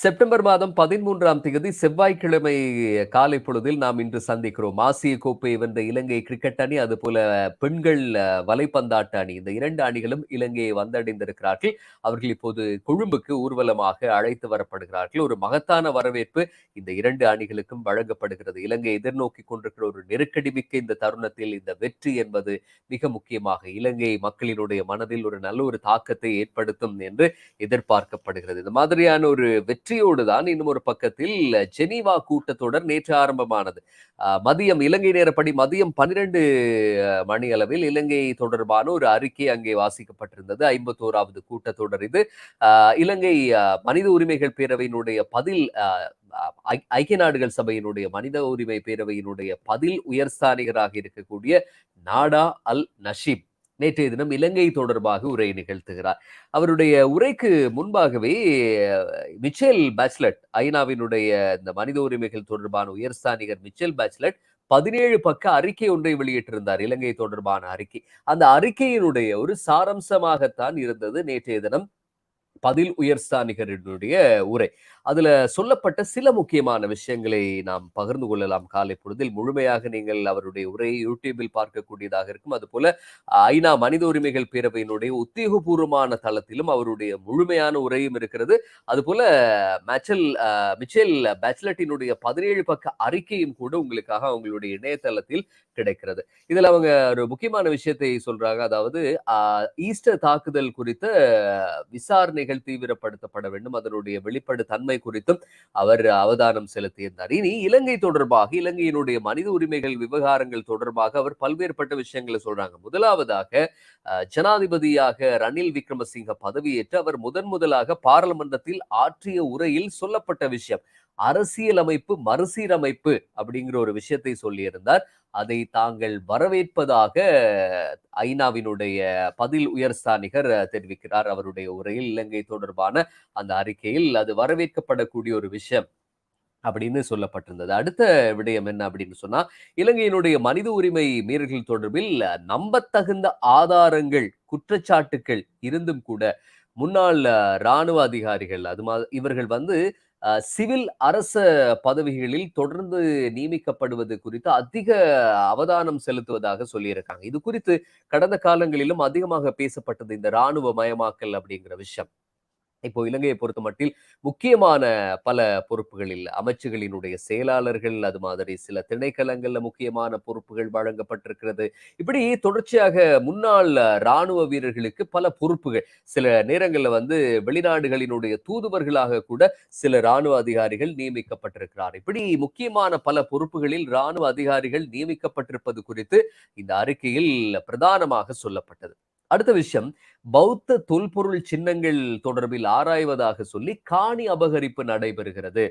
September மாதம் பதிமூன்றாம் தேதி செவ்வாய்க்கிழமை காலை பொழுதில் நாம் இன்று சந்திக்கிறோம். ஆசிய கோப்பை வென்ற இலங்கை கிரிக்கெட் அணி அதுபோல பெண்கள் வலைப்பந்தாட்ட அணி. இந்த இரண்டு அணிகளும் இலங்கையை வந்தடைந்திருக்கிறார்கள். அவர்கள் இப்போது கொழும்புக்கு ஊர்வலமாக அழைத்து வரப்படுகிறார்கள். ஒரு மகத்தான வரவேற்பு இந்த இரண்டு அணிகளுக்கும் வழங்கப்படுகிறது. இலங்கை எதிர்நோக்கி கொண்டிருக்கிற ஒரு நெருக்கடி மிக்க இந்த தருணத்தில் இந்த வெற்றி என்பது மிக முக்கியமாக இலங்கை மக்களினுடைய மனதில் ஒரு நல்ல ஒரு தாக்கத்தை ஏற்படுத்தும் என்று எதிர்பார்க்கப்படுகிறது. இந்த மாதிரியான ஒரு வெற்றி வெற்றியோடு தான் இன்னும் ஒரு பக்கத்தில் ஜெனீவா கூட்டத்தொடர் நேற்று ஆரம்பமானது. மதியம் இலங்கை நேரப்படி மதியம் பன்னிரண்டு மணி அளவில் இலங்கை தொடர்பான ஒரு அறிக்கை அங்கே வாசிக்கப்பட்டிருந்தது. ஐம்பத்தோராவது கூட்டத்தொடர் இது. இலங்கை மனித உரிமைகள் பேரவையினுடைய பதில் ஐ- ஐக்கிய நாடுகள் சபையினுடைய மனித உரிமை பேரவையினுடைய பதில் உயர்ஸ்தானிகராக இருக்கக்கூடிய நாடா அல் நஷீப் நேற்றைய தினம் இலங்கை தொடர்பாக உரை நிகழ்த்துகிறார். அவருடைய உரைக்கு முன்பாகவே மிச்சேல் பேச்லட் ஐநாவினுடைய இந்த மனித உரிமைகள் தொடர்பான உயர்ஸ்தானிகர் மிச்சேல் பேச்லட் பதினேழு பக்க அறிக்கை ஒன்றை வெளியிட்டிருந்தார் இலங்கை தொடர்பான அறிக்கை. அந்த அறிக்கையினுடைய ஒரு சாரம்சமாகத்தான் இருந்தது நேற்றைய தினம். பதில் உயர்ஸ்தானிகரினுடைய உரை. அதுல சொல்லப்பட்ட சில முக்கியமான விஷயங்களை நாம் பகிர்ந்து கொள்ளலாம். காலை பொழுதில் முழுமையாக நீங்கள் அவருடைய உரையை யூடியூபில் பார்க்கக்கூடியதாக இருக்கும். அதுபோல ஐநா மனித உரிமைகள் பேரவையினுடைய உத்தியோகபூர்வமான தளத்திலும் அவருடைய முழுமையான உரையும் இருக்கிறது. அதுபோல மேச்சல் மிச்சல் பேச்சலட்டினுடைய பதினேழு பக்க அறிக்கையும் கூட உங்களுக்காக அவங்களுடைய இணையதளத்தில் கிடைக்கிறது. இதுல அவங்க ஒரு முக்கியமான விஷயத்தை சொல்றாங்க. அதாவது ஈஸ்டர் தாக்குதல் குறித்த விசாரணை நடவடிக்கைகள் தீவிரப்படுத்தப்பட வேண்டும். அதனுடைய வெளிப்படு தன்மை குறித்தும் அவர் அவதானம் செலுத்தியிருந்தார். இனி இலங்கை தொடர்பாக இலங்கையினுடைய மனித உரிமைகள் விவகாரங்கள் தொடர்பாக அவர் பல்வேறுபட்ட விஷயங்களை சொல்றாங்க. முதலாவதாக ஜனாதிபதியாக ரணில் விக்ரமசிங்க பதவியேற்று அவர் முதன் முதலாக பாராளுமன்றத்தில் ஆற்றிய உரையில் சொல்லப்பட்ட விஷயம். அரசியலமைப்பு மறுசீரமைப்பு அப்படிங்கிற ஒரு விஷயத்தை சொல்லியிருந்தார். அதை தாங்கள் வரவேற்பதாக ஐநாவினுடைய பதில் உயர்ஸ்தானிகர் தெரிவிக்கிறார். அவருடைய உரையில் இலங்கை தொடர்பான அந்த அறிக்கையில் அது வரவேற்கப்படக்கூடிய ஒரு விஷயம் அப்படின்னு சொல்லப்பட்டிருந்தது. அடுத்த விடயம் என்ன அப்படின்னு சொன்னா இலங்கையினுடைய மனித உரிமை மீறல்கள் தொடர்பில் நம்பத்தகுந்த ஆதாரங்கள் குற்றச்சாட்டுக்கள் இருந்தும் கூட முன்னாள் இராணுவ ராணுவ அதிகாரிகள் அது மா இவர்கள் வந்து சிவில் அரச பதவிகளில் தொடர்ந்து நியமிக்கப்படுவது குறித்து அதிக அவதானம் செலுத்துவதாக சொல்லியிருக்காங்க. இது குறித்து கடந்த காலங்களிலும் அதிகமாக பேசப்பட்டது இந்த ராணுவ மயமாக்கல் அப்படிங்கிற விஷயம். இப்போ இலங்கையை பொறுத்த மட்டில் முக்கியமான பல பொறுப்புகளில் அமைச்சுகளினுடைய செயலாளர்கள் அது மாதிரி சில திணைக்களங்கள்ல முக்கியமான பொறுப்புகள் வழங்கப்பட்டிருக்கிறது. இப்படி தொடர்ச்சியாக முன்னாள் ராணுவ வீரர்களுக்கு பல பொறுப்புகள். சில நேரங்களில் வந்து வெளிநாடுகளினுடைய தூதுவர்களாக கூட சில ராணுவ அதிகாரிகள் நியமிக்கப்பட்டிருக்கிறார். இப்படி முக்கியமான பல பொறுப்புகளில் ராணுவ அதிகாரிகள் நியமிக்கப்பட்டிருப்பது குறித்து இந்த அறிக்கையில் பிரதானமாக சொல்லப்பட்டது. அடுத்த விஷயம் பௌத்த தொல்பொருள் சின்னங்கள் தொடர்பில் ஆராய்வதாக சொல்லி காணி அபகரிப்பு நடைபெறுகிறது.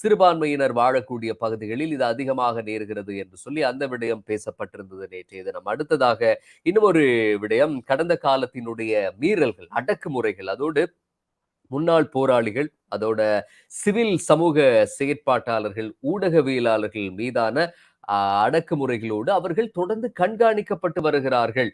சிறுபான்மையினர் வாழக்கூடிய பகுதிகளில் இது அதிகமாக நேருகிறது என்று சொல்லி அந்த விடயம் பேசப்பட்டிருந்தது நேற்றைய தினம் அடுத்ததாக இன்னும் ஒரு விடயம் கடந்த காலத்தினுடைய மீறல்கள் அடக்குமுறைகள் அதோடு முன்னாள் போராளிகள் அதோட சிவில் சமூக செயற்பாட்டாளர்கள் ஊடகவியலாளர்கள் மீதான அடக்குமுறைகளோடு அவர்கள் தொடர்ந்து கண்காணிக்கப்பட்டு வருகிறார்கள்.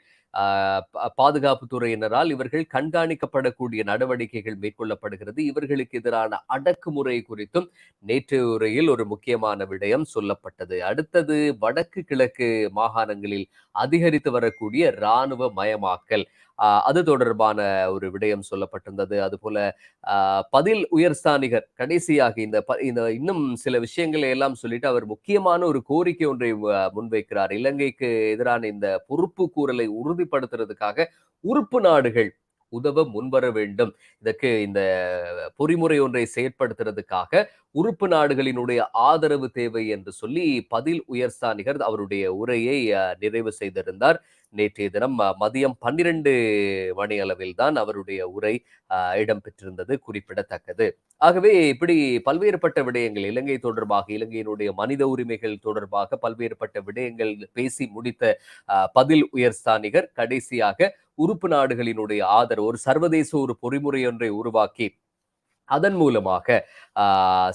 பாதுகாப்பு துறையினரால் இவர்கள் கண்காணிக்கப்படக்கூடிய நடவடிக்கைகள் மேற்கொள்ளப்படுகிறது. இவர்களுக்கு எதிரான அடக்குமுறை குறித்தும் நேற்று உரையில் ஒரு முக்கியமான விடயம் சொல்லப்பட்டது. அடுத்தது வடக்கு கிழக்கு மாகாணங்களில் அதிகரித்து வரக்கூடிய இராணுவ மயமாக்கல். அது தொடர்பான ஒரு விடயம் சொல்லப்பட்டிருந்தது. அதுபோல பதில் உயர்ஸ்தானிகர் கடைசியாக இந்த ப- இந்த இன்னும் சில விஷயங்களை எல்லாம் சொல்லிட்டு அவர் முக்கியமான ஒரு கோரிக்கை ஒன்றை முன்வைக்கிறார். இலங்கைக்கு எதிரான இந்த பொறுப்பு கூறலை உறுதிப்படுத்துறதுக்காக உறுப்பு நாடுகள் உதவ முன்வர வேண்டும். இதற்கு இந்த பொறிமுறை ஒன்றை செயற்படுத்துறதுக்காக உறுப்பு நாடுகளினுடைய ஆதரவு தேவை என்று சொல்லி பதில் உயர்ஸ்தானிகர் அவருடைய உரையை நிறைவு செய்திருந்தார். நேற்றைய தினம் மதியம் பன்னிரண்டு மணி அளவில் தான் அவருடைய உரை இடம்பெற்றிருந்தது குறிப்பிடத்தக்கது. ஆகவே இப்படி பல்வேறுபட்ட விடயங்கள் இலங்கை தொடர்பாக இலங்கையினுடைய மனித உரிமைகள் தொடர்பாக பல்வேறுபட்ட விடயங்கள் பேசி முடித்த பதில் உயர்ஸ்தானிகர் கடைசியாக உறுப்பு நாடுகளினுடைய ஆதரவு ஒரு சர்வதேச ஒரு பொறிமுறை ஒன்றை உருவாக்கி அதன் மூலமாக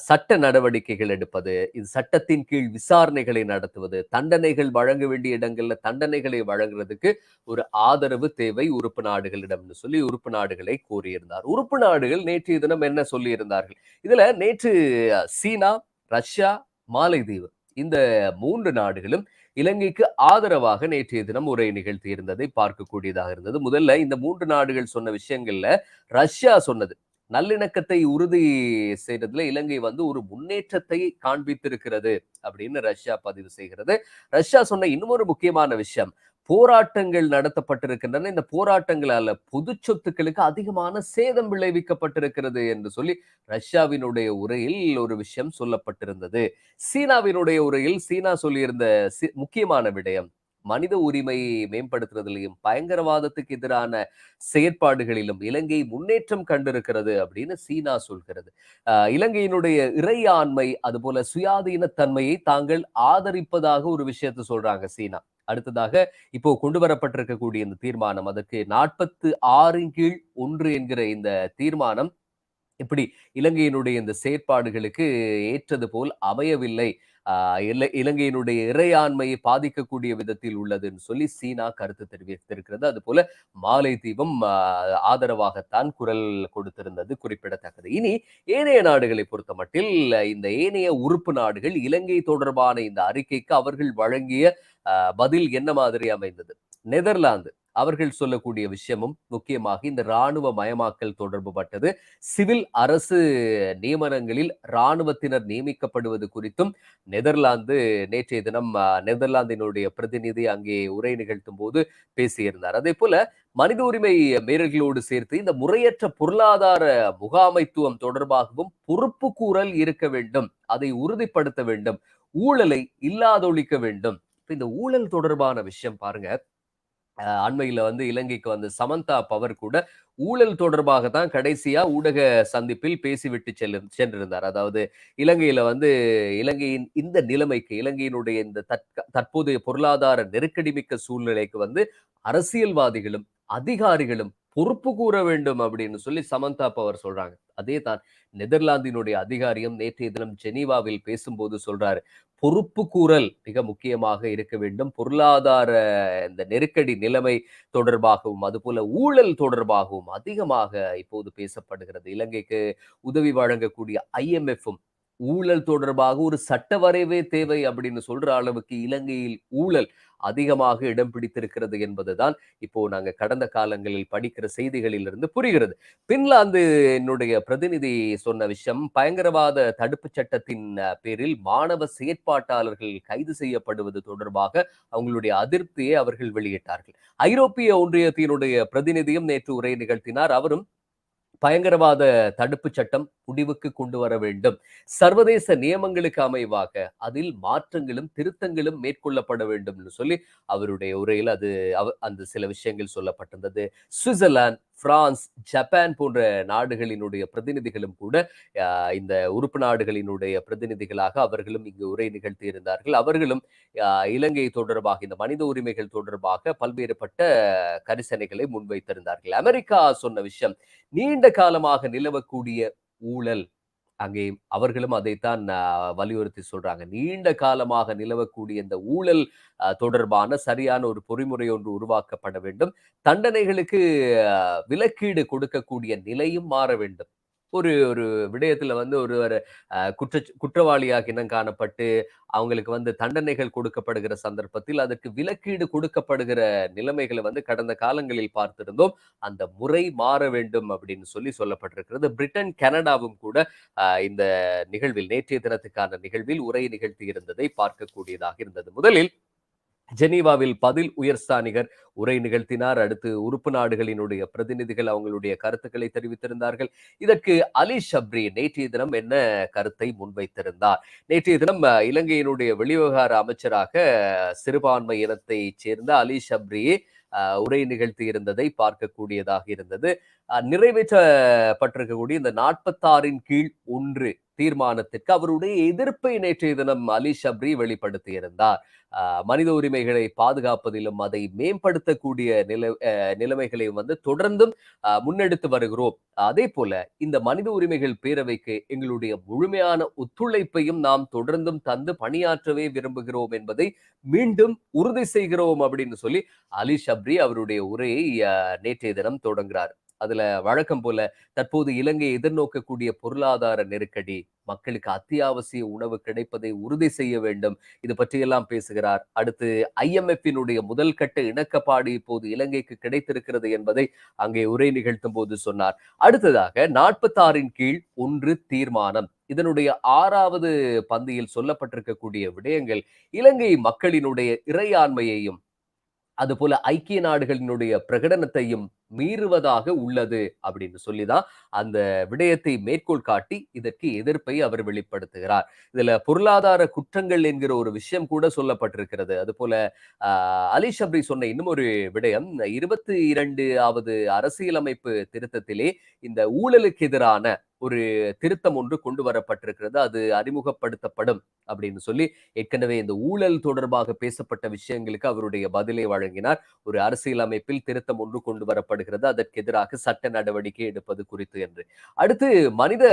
சட்ட நடவடிக்கைகள் எடுப்பது இது சட்டத்தின் கீழ் விசாரணைகளை நடத்துவது தண்டனைகள் வழங்க வேண்டிய இடங்கள்ல தண்டனைகளை வழங்குறதுக்கு ஒரு ஆதரவு தேவை உறுப்பு நாடுகளிடம்னு சொல்லி உறுப்பு நாடுகளை கூறியிருந்தார் உறுப்பு நாடுகள் நேற்றைய தினம் என்ன சொல்லியிருந்தார்கள்? இதுல நேற்று சீனா ரஷ்யா மாலைதீவு இந்த மூன்று நாடுகளும் இலங்கைக்கு ஆதரவாக நேற்றைய தினம் உரை நிகழ்த்தி இருந்ததை பார்க்கக்கூடியதாக இருந்தது. முதல்ல இந்த மூன்று நாடுகள் சொன்ன விஷயங்கள்ல ரஷ்யா சொன்னது. நல்லிணக்கத்தை உறுதி செய்யறதுல இலங்கை வந்து ஒரு முன்னேற்றத்தை காண்பித்திருக்கிறது அப்படின்னு ரஷ்யா பதிவு செய்கிறது. ரஷ்யா சொன்ன இன்னொரு முக்கியமான விஷயம் போராட்டங்கள் நடத்தப்பட்டிருக்கின்றன. இந்த போராட்டங்களால பொது சொத்துக்களுக்கு அதிகமான சேதம் விளைவிக்கப்பட்டிருக்கிறது என்று சொல்லி ரஷ்யாவினுடைய உரையில் ஒரு விஷயம் சொல்லப்பட்டிருந்தது. சீனாவினுடைய உரையில் சீனா சொல்லியிருந்த முக்கியமான விடயம் மனித உரிமையை மேம்படுத்துறதுலையும் பயங்கரவாதத்துக்கு எதிரான செயற்பாடுகளிலும் இலங்கை முன்னேற்றம் கண்டிருக்கிறது அப்படின்னு சீனா சொல்கிறது. இலங்கையினுடைய இறையாண்மை அதுபோல சுயாதீனத்தன்மையை தாங்கள் ஆதரிப்பதாக ஒரு விஷயத்தை சொல்றாங்க சீனா. அடுத்ததாக இப்போ கொண்டு வரப்பட்டிருக்கக்கூடிய இந்த தீர்மானம் அதற்கு நாற்பத்து ஆறின் கீழ் ஒன்று என்கிற இந்த தீர்மானம் இப்படி இலங்கையினுடைய இந்த செயற்பாடுகளுக்கு ஏற்றது போல் அமையவில்லை. இலங்கையினுடைய இறையாண்மையை பாதிக்கக்கூடிய விதத்தில் உள்ளதுன்னு சொல்லி சீனா கருத்து தெரிவித்திருக்கிறது. அதுபோல மாலைதீவும் ஆஹ் ஆதரவாகத்தான் குரல் கொடுத்திருந்தது குறிப்பிடத்தக்கது. இனி ஏனைய நாடுகளை பொறுத்த மட்டில் இந்த ஏனைய உறுப்பு நாடுகள் இலங்கை தொடர்பான இந்த அறிக்கைக்கு அவர்கள் வழங்கிய பதில் என்ன மாதிரி அமைந்தது? நெதர்லாந்து. அவர்கள் சொல்லக்கூடிய விஷயமும் முக்கியமாக இந்த இராணுவ மயமாக்கல் தொடர்பு பட்டது. சிவில் அரசு நியமனங்களில் இராணுவத்தினர் நியமிக்கப்படுவது குறித்தும் நெதர்லாந்து நேற்றைய தினம் நெதர்லாந்தினுடைய பிரதிநிதி அங்கே உரை நிகழ்த்தும் போது பேசியிருந்தார். அதே போல மனித உரிமை மீறல்களோடு சேர்த்து இந்த முறையற்ற பொருளாதார முகாமைத்துவம் தொடர்பாகவும் பொறுப்பு கூறல் இருக்க வேண்டும் அதை உறுதிப்படுத்த வேண்டும் ஊழலை இல்லாதொழிக்க வேண்டும். இந்த ஊழல் தொடர்பான விஷயம் பாருங்க அண்மையில் வந்து இலங்கைக்கு வந்து சமந்தா பவர் கூட ஊழல் தொடர்பாக தான் கடைசியா ஊடக சந்திப்பில் பேசிவிட்டு செல்லு சென்றிருந்தார். அதாவது இலங்கையில வந்து இலங்கையின் இந்த நிலைமைக்கு இலங்கையினுடைய இந்த தற்க தற்போதைய பொருளாதார நெருக்கடி மிக்க சூழ்நிலைக்கு வந்து அரசியல்வாதிகளும் அதிகாரிகளும் பொறுப்பு கூற வேண்டும் அப்படின்னு சொல்லி சமந்தா பவர் சொல்றாங்க. அதே தான் நெதர்லாந்தினுடைய அதிகாரியும் நேற்றைய தினம் ஜெனீவாவில் பேசும்போது சொல்றாரு. பொறுப்பு கூறல் மிக முக்கியமாக இருக்க வேண்டும். பொருளாதார இந்த நெருக்கடி நிலைமை தொடர்பாகவும் அதுபோல ஊழல் தொடர்பாகவும் அதிகமாக இப்போது பேசப்படுகிறது. இலங்கைக்கு உதவி வழங்கக்கூடிய ஐஎம்எஃப்பும் ஊழல் தொடர்பாக ஒரு சட்ட வரைவே தேவை அப்படின்னு சொல்ற அளவுக்கு இலங்கையில் ஊழல் அதிகமாக இடம் பிடித்திருக்கிறது என்பதுதான் இப்போ நாங்க கடந்த காலங்களில் படிக்கிற செய்திகளிலிருந்து புரிகிறது. பின்லாந்து என்னுடைய பிரதிநிதி சொன்ன விஷயம் பயங்கரவாத தடுப்பு சட்டத்தின் பேரில் மாணவ செயற்பாட்டாளர்கள் கைது செய்யப்படுவது தொடர்பாக அவங்களுடைய அதிருப்தியை அவர்கள் வெளியிட்டார்கள். ஐரோப்பிய ஒன்றியத்தினுடைய பிரதிநிதியும் நேற்று உரை நிகழ்த்தினார். அவரும் பயங்கரவாத தடுப்பு சட்டம் முடிவுக்கு கொண்டு வர வேண்டும். சர்வதேச நியமங்களுக்கு அமைவாக அதில் மாற்றங்களும் திருத்தங்களும் மேற்கொள்ளப்பட வேண்டும்னு சொல்லி அவருடைய உரையில் அது அவ- அந்த சில விஷயங்கள் சொல்லப்பட்டிருந்தது. சுவிட்சர்லாந்து பிரான்ஸ் ஜப்பான் போன்ற நாடுகளினுடைய பிரதிநிதிகளும் கூட இந்த உறுப்பு நாடுகளினுடைய பிரதிநிதிகளாக அவர்களும் இங்கு உரை நிகழ்த்தி இருந்தார்கள். அவர்களும் இலங்கை தொடர்பாக இந்த மனித உரிமைகள் தொடர்பாக பல்வேறுபட்ட கரிசனைகளை முன்வைத்திருந்தார்கள். அமெரிக்கா சொன்ன விஷயம் நீண்ட காலமாக நிலவக்கூடிய ஊழல் அங்கே அவர்களும் அதைத்தான் வலியுறுத்தி சொல்றாங்க. நீண்ட காலமாக நிலவக்கூடிய இந்த ஊழல் தொடர்பான சரியான ஒரு பொறிமுறை ஒன்று உருவாக்கப்பட வேண்டும். தண்டனைகளுக்கு விலக்கீடு கொடுக்கக்கூடிய நிலையும் மாற வேண்டும். ஒரு ஒரு விடயத்துல வந்து ஒருவர் குற்ற குற்றவாளியாக இனம் காணப்பட்டு அவங்களுக்கு வந்து தண்டனைகள் கொடுக்கப்படுகிற சந்தர்ப்பத்தில் அதற்கு விலக்கீடு கொடுக்கப்படுகிற நிலைமைகளை வந்து கடந்த காலங்களில் பார்த்திருந்தோம். அந்த முறை மாற வேண்டும் அப்படின்னு சொல்லி சொல்லப்பட்டிருக்கிறது. பிரிட்டன் கனடாவும் கூட இந்த நிகழ்வில் நேற்றைய தினத்துக்கான நிகழ்வில் உரை நிகழ்த்தி இருந்ததை பார்க்கக்கூடியதாக இருந்தது. முதலில் ஜெனீவாவில் பதில் உயர்ஸ்தானிகர் உரை நிகழ்த்தினார். அடுத்து உறுப்பு நாடுகளினுடைய பிரதிநிதிகள் அவங்களுடைய கருத்துக்களை தெரிவித்திருந்தார்கள். இதற்கு அலி ஷப்ரி நேற்றைய தினம் என்ன கருத்தை முன்வைத்திருந்தார்? நேற்றைய தினம் இலங்கையினுடைய வெளிவிவகார அமைச்சராக சிறுபான்மை இனத்தை சேர்ந்த அலி ஷப்ரி உரை நிகழ்த்தி இருந்ததை பார்க்கக்கூடியதாக இருந்தது. நிறைவேற்றப்பட்டிருக்கக்கூடிய இந்த நாற்பத்தாறின் கீழ் ஒன்று தீர்மானத்திற்கு அவருடைய எதிர்ப்பை நேற்றைய தினம் அலி ஷப்ரி வெளிப்படுத்தியிருந்தார். மனித உரிமைகளை பாதுகாப்பதிலும் அதை மேம்படுத்தக்கூடிய நில நிலைமைகளை வந்து தொடர்ந்தும் முன்னெடுத்து வருகிறோம். அதே போல இந்த மனித உரிமைகள் பேரவைக்கு எங்களுடைய முழுமையான ஒத்துழைப்பையும் நாம் தொடர்ந்தும் தந்து பணியாற்றவே விரும்புகிறோம் என்பதை மீண்டும் உறுதி செய்கிறோம் அப்படின்னு சொல்லி அலி ஷப்ரி அவருடைய உரையை நேற்றைய தினம் தொடங்குகிறார் அதுல வழக்கம் போல தற்போது இலங்கை எதிர்நோக்கக்கூடிய பொருளாதார நெருக்கடி மக்களுக்கு அத்தியாவசிய உணவு கிடைப்பதை உறுதி செய்ய வேண்டும். இது பற்றியெல்லாம் பேசுகிறார். அடுத்து ஐஎம்எஃபினுடைய முதல் கட்ட இணக்கப்பாடு இப்போது இலங்கைக்கு கிடைத்திருக்கிறது என்பதை அங்கே உரை நிகழ்த்தும் போது சொன்னார். அடுத்ததாக நாற்பத்தாறின் கீழ் ஒன்று தீர்மானம். இதனுடைய ஆறாவது பந்தியில் சொல்லப்பட்டிருக்கக்கூடிய விடயங்கள் இலங்கை மக்களினுடைய இறையாண்மையையும் அதுபோல ஐக்கிய நாடுகளினுடைய பிரகடனத்தையும் மீறுவதாக உள்ளது அப்படின்னு சொல்லிதான் அந்த விடயத்தை மேற்கோள் காட்டி இதற்கு எதிர்ப்பை அவர் வெளிப்படுத்துகிறார். இதுல பொருளாதார குற்றங்கள் என்கிற ஒரு விஷயம் கூட சொல்லப்பட்டிருக்கிறது. அது போல அலி ஷப்ரி சொன்ன இன்னும் ஒரு விடயம் இருபத்தி இரண்டு ஆவது அரசியலமைப்பு திருத்தத்திலே இந்த ஊழலுக்கு எதிரான ஒரு திருத்தம் ஒன்று கொண்டு வரப்பட்டிருக்கிறது. அது அறிமுகப்படுத்தப்படும் அப்படின்னு சொல்லி ஏற்கனவே இந்த ஊழல் தொடர்பாக பேசப்பட்ட விஷயங்களுக்கு அவருடைய பதிலை வழங்கினார். ஒரு அரசியலமைப்பில் திருத்தம் ஒன்று கொண்டு வரப்படுகிறது. அதற்கு எதிராக சட்ட நடவடிக்கை எடுப்பது குறித்து என்று. அடுத்து மனித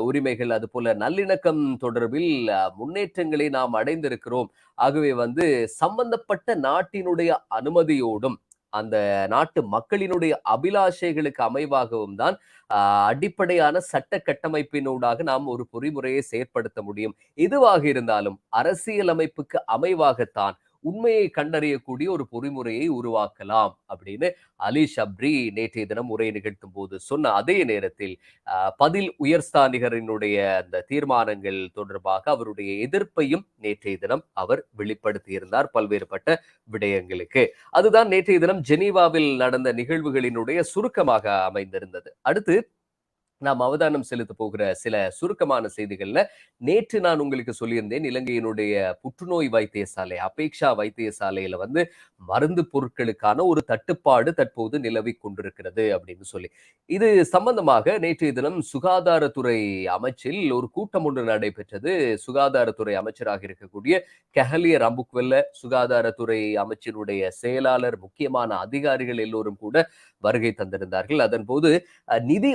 உரிமைகள் அது போல நல்லிணக்கம் தொடர்பில் முன்னேற்றங்களை நாம் அடைந்திருக்கிறோம். ஆகவே வந்து சம்பந்தப்பட்ட நாட்டினுடைய அனுமதியோடும் அந்த நாட்டு மக்களினுடைய அபிலாஷைகளுக்கு அமைவாகவும் தான் அடிப்படையான சட்ட கட்டமைப்பினூடாக நாம் ஒரு பொறிமுறையை செயற்படுத்த முடியும். எதுவாக இருந்தாலும் அரசியலமைப்புக்கு அமைவாகத்தான் உண்மையை கண்டறியக்கூடிய ஒரு பொறிமுறையை உருவாக்கலாம் அப்படின்னு அலி ஷப்ரி நேற்றைய தினம் உரை நிகழ்த்தும் போது சொன்ன அதே நேரத்தில் பதில் உயர்ஸ்தானிகரினுடைய அந்த தீர்மானங்கள் தொடர்பாக அவருடைய எதிர்ப்பையும் நேற்றைய தினம் அவர் வெளிப்படுத்தியிருந்தார் பல்வேறுபட்ட விடயங்களுக்கு. அதுதான் நேற்றைய தினம் ஜெனீவாவில் நடந்த நிகழ்வுகளினுடைய சுருக்கமாக அமைந்திருந்தது. அடுத்து நாம் அவதானம் செலுத்த போகிற சில சுருக்கமான செய்திகள்ல நேற்று நான் உங்களுக்கு சொல்லியிருந்தேன் இலங்கையினுடைய புற்றுநோய் வைத்தியசாலை அபேக்ஷா வைத்தியசாலையில வந்து மருந்து பொருட்களுக்கான ஒரு தட்டுப்பாடு தற்போது நிலவி கொண்டிருக்கிறது அப்படின்னு சொல்லி. இது சம்பந்தமாக நேற்றைய தினம் சுகாதாரத்துறை அமைச்சில் ஒரு கூட்டம் ஒன்று நடைபெற்றது. சுகாதாரத்துறை அமைச்சராக இருக்கக்கூடிய கெஹலிய ரம்புக்வெல்ல சுகாதாரத்துறை அமைச்சினுடைய செயலாளர் முக்கியமான அதிகாரிகள் எல்லோரும் கூட வருகை தந்திருந்தார்கள். அதன் போது நிதி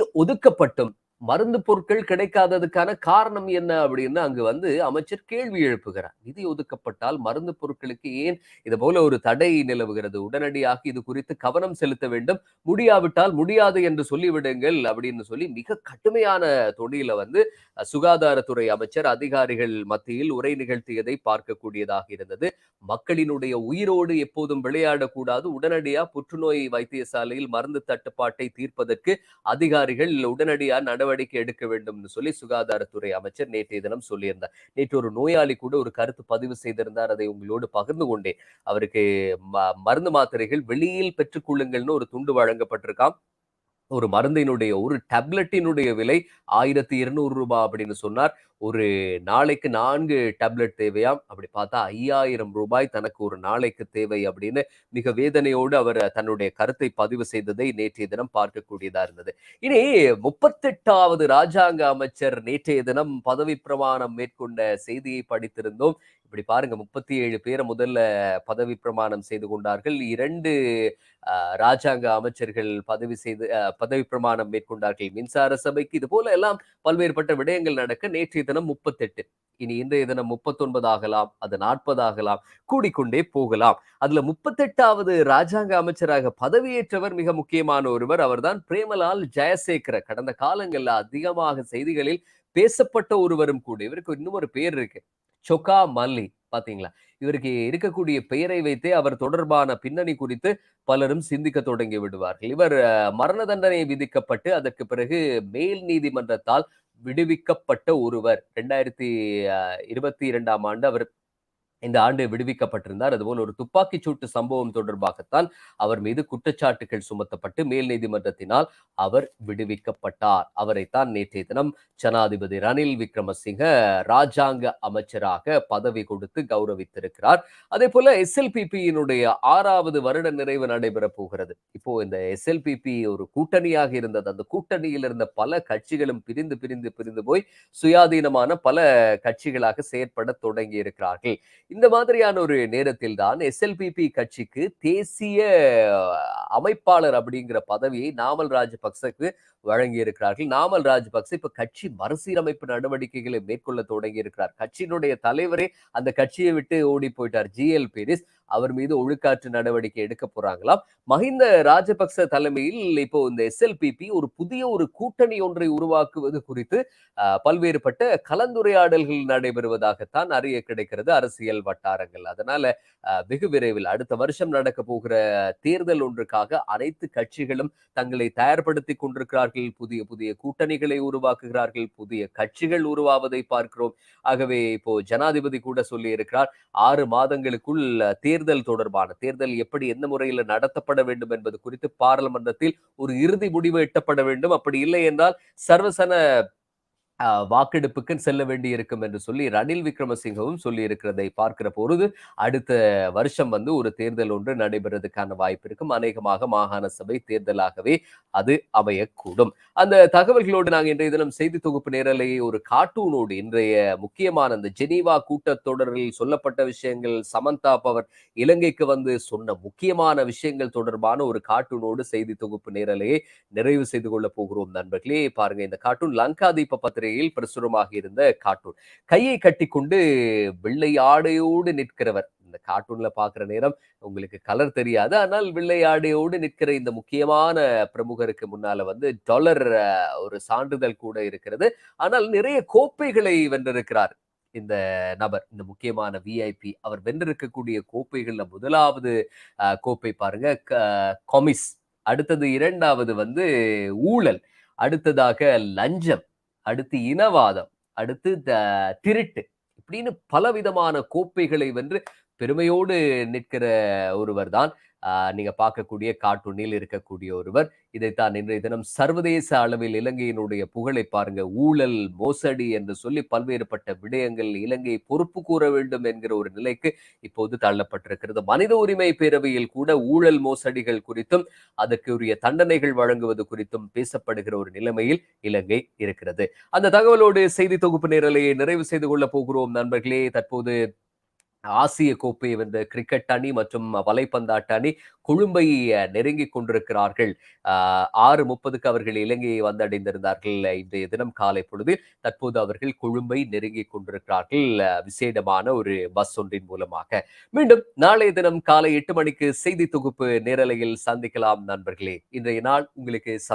ஒதுக்கப்பட்டும் மருந்து பொருட்கள் கிடைக்காததுக்கான காரணம் என்ன அப்படின்னு அங்கு வந்து அமைச்சர் கேள்வி எழுப்புகிறார். நிதி ஒதுக்கப்பட்டால் மருந்து பொருட்களுக்கு ஏன் இது போல ஒரு தடை நிலவுகிறது? உடனடியாக இது குறித்து கவனம் செலுத்த வேண்டும். முடியாவிட்டால் முடியாது என்று சொல்லிவிடுங்கள் அப்படின்னு சொல்லி மிக கடுமையான தொழில வந்து சுகாதாரத்துறை அமைச்சர் அதிகாரிகள் மத்தியில் உரை நிகழ்த்தியதை பார்க்கக்கூடியதாக இருந்தது. மக்களினுடைய உயிரோடு எப்போதும் விளையாடக்கூடாது. உடனடியாக புற்றுநோய் வைத்தியசாலையில் மருந்து தட்டுப்பாட்டை தீர்ப்பதற்கு அதிகாரிகள் உடனடியாக நடவடிக்கை எடுக்க வேண்டும்னு சொல்லி சுகாதாரத்துறை அமைச்சர் நேற்றைய தினம் சொல்லியிருந்தார். நேற்று ஒரு நோயாளி கூட ஒரு கருத்து பதிவு செய்திருந்தார். அதை உங்களோடு பகிர்ந்து கொண்டேன். அவருக்கு மருந்து மாத்திரைகள் வெளியில் பெற்றுக்கொள்ளுங்கள்னு ஒரு துண்டு வழங்கப்பட்டிருக்காம். ஒரு மருந்தினுடைய ஒரு டேப்லெட்டினுடைய விலை ஆயிரத்தி இருநூறு ரூபாய் அப்படின்னு சொன்னார். ஒரு நாளைக்கு நான்கு டேப்லெட் தேவையாம் அப்படி பார்த்தா ஐயாயிரம் ரூபாய் தனக்கு ஒரு நாளைக்கு தேவை அப்படின்னு மிக வேதனையோடு அவர் தன்னுடைய கருத்தை பதிவு செய்ததை நேற்றைய தினம் பார்க்கக்கூடியதா இருந்தது. இனி முப்பத்தெட்டாவது ராஜாங்க அமைச்சர் நேற்றைய தினம் பதவி பிரமாணம் மேற்கொண்ட செய்தியை படித்திருந்தோம். இப்படி பாருங்க முப்பத்தி ஏழு பேரை முதல்ல பதவி பிரமாணம் செய்து கொண்டார்கள். இரண்டு ராஜாங்க அமைச்சர்கள் பதவி செய்து பதவி பிரமாணம் மேற்கொண்டார்கள். மின்சார சபைக்கு இது போல எல்லாம் பல்வேறுபட்ட விடயங்கள் நடக்க நேற்றைய தினம் முப்பத்தெட்டு. இனி இன்றைய தினம் முப்பத்தொன்பது ஆகலாம் அது நாற்பது ஆகலாம் கூடிக்கொண்டே போகலாம். அதுல முப்பத்தெட்டாவது ராஜாங்க அமைச்சராக பதவியேற்றவர் மிக முக்கியமான ஒருவர். அவர்தான் பிரேமலால் ஜெயசேகர. கடந்த காலங்கள்ல அதிகமாக செய்திகளில் பேசப்பட்ட ஒருவரும் கூட. இவருக்கு இன்னும் ஒரு பேர் இருக்கு. சொக்கா மல்லி. பாத்தீங்களா? இவருக்கு இருக்கக்கூடிய பெயரை வைத்தே அவர் தொடர்பான பின்னணி குறித்து பலரும் சிந்திக்க தொடங்கி விடுவார்கள். இவர் மரண தண்டனை விதிக்கப்பட்டு அதற்கு பிறகு மேல் நீதிமன்றத்தால் விடுவிக்கப்பட்ட ஒருவர். ரெண்டாயிரத்தி இருபத்தி இரண்டாம் ஆண்டு அவர் இந்த ஆண்டு விடுவிக்கப்பட்டிருந்தார். அதுபோல் ஒரு துப்பாக்கிச் சூட்டு சம்பவம் தொடர்பாகத்தான் அவர் மீது குற்றச்சாட்டுகள் சுமத்தப்பட்டு மேல் நீதிமன்றத்தினால் அவர் விடுவிக்கப்பட்டார். அவரைத்தான் நேற்றைய தினம் ஜனாதிபதி ரணில் விக்ரமசிங்க ராஜாங்க அமைச்சராக பதவி கொடுத்து கௌரவித்திருக்கிறார். அதே போல எஸ்எல்பிபியினுடைய ஆறாவது வருட நிறைவு நடைபெற போகிறது. இப்போ இந்த எஸ்எல்பிபி ஒரு கூட்டணியாக இருந்தது. அந்த கூட்டணியில் இருந்த பல கட்சிகளும் பிரிந்து பிரிந்து பிரிந்து போய் சுயாதீனமான பல கட்சிகளாக செயற்பட தொடங்கி இருக்கிறார்கள் இந்த மாதிரியான ஒரு நேரத்தில் தான் எஸ்எல்பிபி கட்சிக்கு தேசிய அமைப்பாளர் அப்படிங்கிற பதவியை நாமல் ராஜபக்சக்கு வழங்கி இருக்கிறார்கள் நாமல் ராஜபக்சே இப்ப கட்சி மறுசீரமைப்பு நடவடிக்கைகளை மேற்கொள்ள தொடங்கி இருக்கிறார் கட்சியினுடைய தலைவரே அந்த கட்சியை விட்டு ஓடி போயிட்டார். G L Peiris. அவர் மீது ஒழுக்காற்று நடவடிக்கை எடுக்க போறாங்களாம். மஹிந்த ராஜபக்ச தலைமையில் இப்போ இந்த எஸ்எல்பிபி ஒரு புதிய ஒரு கூட்டணி ஒன்றை உருவாக்குவது குறித்து பல்வேறுபட்ட கலந்துரையாடல்கள் நடைபெறுவதாகத்தான் அறிய கிடைக்கிறது அரசியல் வட்டாரங்கள். அதனால வெகு விரைவில் அடுத்த வருஷம் நடக்க போகிற தேர்தல் ஒன்றுக்காக அனைத்து கட்சிகளும் தங்களை தயார்படுத்தி கொண்டிருக்கிறார்கள். புதிய புதிய கூட்டணிகளை உருவாக்குகிறார்கள். புதிய கட்சிகள் உருவாவதை பார்க்கிறோம். ஆகவே இப்போ ஜனாதிபதி கூட சொல்லி இருக்கிறார் ஆறு மாதங்களுக்குள் தேர்தல் தேர்தல் தொடர்பான தேர்தல் எப்படி எந்த முறையில் நடத்தப்பட வேண்டும் என்பது குறித்து பாராளுமன்றத்தில் ஒரு இறுதி முடிவு எட்டப்பட வேண்டும். அப்படி இல்லை என்றால் சர்வசன வாக்கெடுப்புக்கு செல்ல வேண்டி இருக்கும் என்று சொல்லி ரணில் விக்ரமசிங்கவும் சொல்லி இருக்கிறதை பார்க்கிற பொழுது அடுத்த வருஷம் வந்து ஒரு தேர்தல் ஒன்று நடைபெறதுக்கான வாய்ப்பு இருக்கும். அநேகமாக மாகாண சபை தேர்தலாகவே அது அமையக்கூடும். அந்த தகவல்களோடு நாங்கள் இன்றைய தினம் செய்தி தொகுப்பு நேரலையை ஒரு கார்ட்டூனோடு இன்றைய முக்கியமான அந்த ஜெனீவா கூட்டத்தொடரில் சொல்லப்பட்ட விஷயங்கள் சமந்தா பவர் இலங்கைக்கு வந்து சொன்ன முக்கியமான விஷயங்கள் தொடர்பான ஒரு கார்ட்டூனோடு செய்தி தொகுப்பு நேரலையை நிறைவு செய்து கொள்ள போகிறோம் நண்பர்களே. பாருங்க இந்த கார்ட்டூன் லங்காதீப பத்திரிகை திரையில் பிரசுரமாக இருந்த கார்ட்டூன். கையை கட்டிக்கொண்டு வெள்ளை ஆடையோடு நிற்கிறவர். இந்த கார்ட்டூன்ல பாக்குற நேரம் உங்களுக்கு கலர் தெரியாது. ஆனால் வெள்ளை ஆடையோடு நிற்கிற இந்த முக்கியமான பிரமுகருக்கு முன்னால வந்து டாலர் ஒரு சான்றிதழ் கூட இருக்கிறது. ஆனால் நிறைய கோப்பைகளை வென்றிருக்கிறார் இந்த நபர். இந்த முக்கியமான விஐபி அவர் வென்றிருக்கக்கூடிய கோப்பைகள்ல முதலாவது கோப்பை பாருங்க. கொமிஸ். அடுத்தது இரண்டாவது வந்து ஊழல். அடுத்ததாக லஞ்சம். அடுத்து இனவாதம் அடுத்து திருட்டு இப்படின்னு பலவிதமான கோப்பைகளை வென்று பெருமையோடு நிற்கிற ஒருவர் தான் நீங்க பார்க்கக்கூடிய கார்ட்டூனில் இருக்கக்கூடிய ஒருவர். இதைத்தான் இன்றைய தினம் சர்வதேச அளவில் இலங்கையினுடைய புகழை பாருங்க. ஊழல் மோசடி என்று சொல்லி பல்வேறுபட்ட விடயங்கள் இலங்கை பொறுப்பு கூற வேண்டும் என்கிற ஒரு நிலைக்கு இப்போது தள்ளப்பட்டிருக்கிறது. மனித உரிமை பேரவையில் கூட ஊழல் மோசடிகள் குறித்தும் அதற்கு உரிய தண்டனைகள் வழங்குவது குறித்தும் பேசப்படுகிற ஒரு நிலைமையில் இலங்கை இருக்கிறது. அந்த தகவலோடு செய்தி தொகுப்பு நேரலையை நிறைவு செய்து கொள்ள போகிறோம். நண்பர்களே தற்போது ஆசிய கோப்பையை வென்ற கிரிக்கெட் அணி மற்றும் வலைப்பந்தாட்ட அணி கொழும்பை நெருங்கி கொண்டிருக்கிறார்கள். ஆறு முப்பதுக்கு அவர்கள் இலங்கையை வந்தடைந்திருந்தார்கள். இன்றைய தினம் காலை பொழுது தற்போது அவர்கள் கொழும்பை நெருங்கி கொண்டிருக்கிறார்கள். விசேடமான ஒரு பஸ் ஒன்றின் மூலமாக. மீண்டும் நாளைய தினம் காலை எட்டு மணிக்கு செய்தி தொகுப்பு நேரலையில் சந்திக்கலாம் நண்பர்களே. இன்றைய நாள் உங்களுக்கு